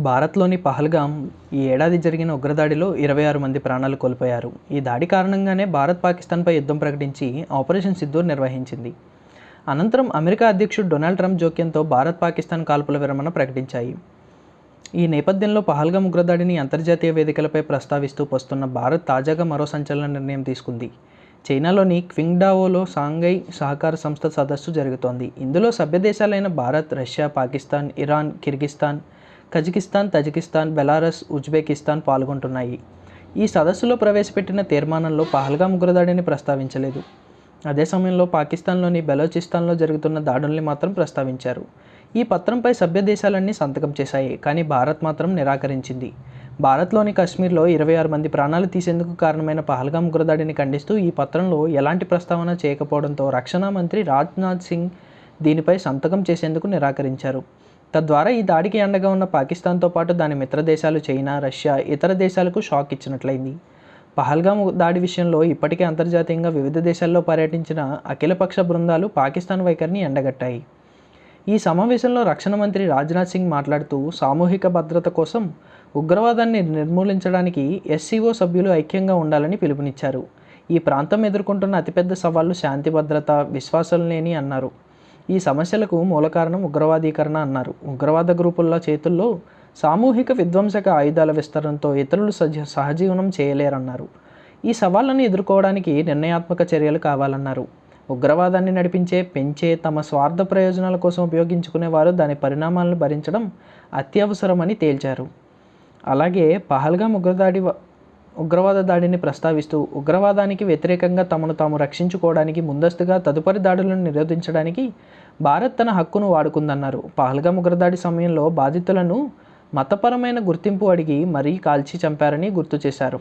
భారత్లోని పహల్గామ్ ఈ ఏడాది జరిగిన ఉగ్రదాడిలో ఇరవై ఆరు మంది ప్రాణాలు కోల్పోయారు. ఈ దాడి కారణంగానే భారత్ పాకిస్తాన్పై యుద్ధం ప్రకటించి ఆపరేషన్ సిద్ధూర్ నిర్వహించింది. అనంతరం అమెరికా అధ్యక్షుడు డొనాల్డ్ ట్రంప్ జోక్యంతో భారత్ పాకిస్తాన్ కాల్పుల విరమణ ప్రకటించాయి. ఈ నేపథ్యంలో పహల్గామ్ ఉగ్రదాడిని అంతర్జాతీయ వేదికలపై ప్రస్తావిస్తూ వస్తున్న భారత్ తాజాగా మరో సంచలన నిర్ణయం తీసుకుంది. చైనాలోని క్వింగ్డావోలో సాంఘై సహకార సంస్థ సదస్సు జరుగుతోంది. ఇందులో సభ్యదేశాలైన Bharat Russia Pakistan Iran Kyrgyzstan Kazakhstan Tajikistan Belarus Uzbekistan పాల్గొంటున్నాయి. ఈ సదస్సులో ప్రవేశపెట్టిన తీర్మానంలో పహల్గామ్ ఉగ్రదాడిని ప్రస్తావించలేదు. అదే సమయంలో పాకిస్తాన్లోని బెలోచిస్తాన్లో జరుగుతున్న దాడుల్ని మాత్రం ప్రస్తావించారు. ఈ పత్రంపై సభ్య దేశాలన్నీ సంతకం చేశాయి కానీ భారత్ మాత్రం నిరాకరించింది. భారత్లోని కశ్మీర్లో ఇరవై ఆరు మంది ప్రాణాలు తీసేందుకు కారణమైన పహల్గామ్ ఉగ్రదాడిని ఖండిస్తూ ఈ పత్రంలో ఎలాంటి ప్రస్తావన చేయకపోవడంతో రక్షణ మంత్రి రాజ్నాథ్ సింగ్ దీనిపై సంతకం చేసేందుకు నిరాకరించారు. తద్వారా ఈ దాడికి అండగా ఉన్న పాకిస్తాన్తో పాటు దాని మిత్ర దేశాలు చైనా రష్యా ఇతర దేశాలకు షాక్ ఇచ్చినట్లయింది. పహల్గామ్ దాడి విషయంలో ఇప్పటికే అంతర్జాతీయంగా వివిధ దేశాల్లో పర్యటించిన అఖిలపక్ష బృందాలు పాకిస్తాన్ వైఖరిని ఎండగట్టాయి. ఈ సమావేశంలో రక్షణ మంత్రి రాజ్నాథ్ సింగ్ మాట్లాడుతూ సామూహిక భద్రత కోసం ఉగ్రవాదాన్ని నిర్మూలించడానికి ఎస్సీఓ సభ్యులు ఐక్యంగా ఉండాలని పిలుపునిచ్చారు. ఈ ప్రాంతం ఎదుర్కొంటున్న అతిపెద్ద సవాళ్ళు శాంతి భద్రత విశ్వాసం లేని అన్నారు. ఈ సమస్యలకు మూల కారణం ఉగ్రవాదీకరణ అన్నారు. ఉగ్రవాద గ్రూపుల చేతుల్లో సామూహిక విధ్వంసక ఆయుధాల విస్తరణతో ఇతరులు సజ సహజీవనం చేయలేరన్నారు. ఈ సవాళ్ళను ఎదుర్కోవడానికి నిర్ణయాత్మక చర్యలు కావాలన్నారు. ఉగ్రవాదాన్ని నడిపించే పెంచే తమ స్వార్థ ప్రయోజనాల కోసం ఉపయోగించుకునే వారు దాని పరిణామాలను భరించడం అత్యవసరమని తేల్చారు. అలాగే పహల్గా ఉగ్రదాడి ఉగ్రవాద దాడిని ప్రస్తావిస్తూ ఉగ్రవాదానికి వ్యతిరేకంగా తమను తాము రక్షించుకోవడానికి ముందస్తుగా తదుపరి దాడులను నిరోధించడానికి భారత్ తన హక్కును వాడుకుందన్నారు. పహల్గామ్ ఉగ్రదాడి సమయంలో బాధితులను మతపరమైన గుర్తింపు అడిగి మరీ కాల్చి చంపారని గుర్తు చేశారు.